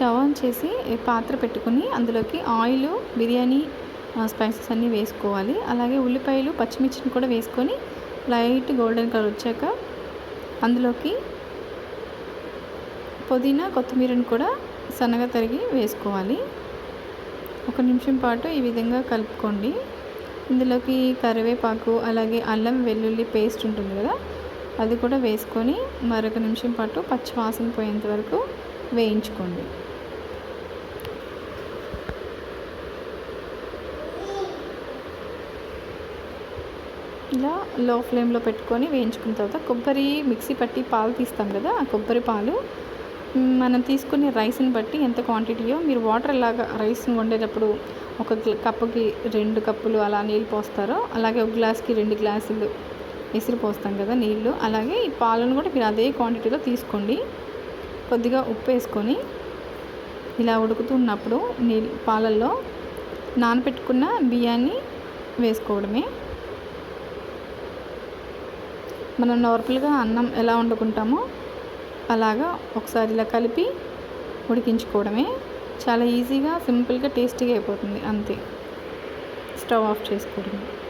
Stove on చేసి పాత్ర పెట్టుకుని అందులోకి ఆయిల్ బిర్యానీ స్పైసెస్ అన్నీ వేసుకోవాలి. అలాగే ఉల్లిపాయలు పచ్చిమిర్చిని కూడా వేసుకొని లైట్ గోల్డెన్ కలర్ వచ్చాక అందులోకి పుదీనా కొత్తిమీరని కూడా సన్నగా తరిగి వేసుకోవాలి. ఒక నిమిషం పాటు ఈ విధంగా కలుపుకోండి. ఇందులోకి కరివేపాకు అలాగే అల్లం వెల్లుల్లి పేస్ట్ ఉంటుంది కదా అది కూడా వేసుకొని మరొక నిమిషం పాటు పచ్చి వాసన పోయేంత వరకు వేయించుకోండి. ఇలా లో ఫ్లేమ్లో పెట్టుకొని వేయించుకున్న తర్వాత కొబ్బరి మిక్సీ పట్టి పాలు తీస్తాం కదా ఆ కొబ్బరి పాలు. మనం తీసుకునే రైస్ని బట్టి ఎంత క్వాంటిటీయో మీరు వాటర్ లాగా రైస్ని వండేటప్పుడు ఒక కప్పుకి రెండు కప్పులు అలా నీళ్ళు పోస్తారో అలాగే ఒక గ్లాస్కి రెండు గ్లాసులు విసిరి పోస్తాం కదా నీళ్ళు. అలాగే ఈ పాలను కూడా మీరు అదే క్వాంటిటీలో తీసుకోండి. కొద్దిగా ఉప్పు వేసుకొని ఇలా ఉడుకుతున్నప్పుడు నీళ్ళు పాలల్లో నానబెట్టుకున్న బియ్యాన్ని వేసుకోవడమే. మనం నార్మల్గా అన్నం ఎలా వండుకుంటామో అలాగా ఒకసారి ఇలా కలిపి ఉడికించుకోవడమే చాలా ఈజీగా సింపుల్గా టేస్టీగా అయిపోతుంది. అంతే. స్టవ్ ఆఫ్ చేసుకోవడమే.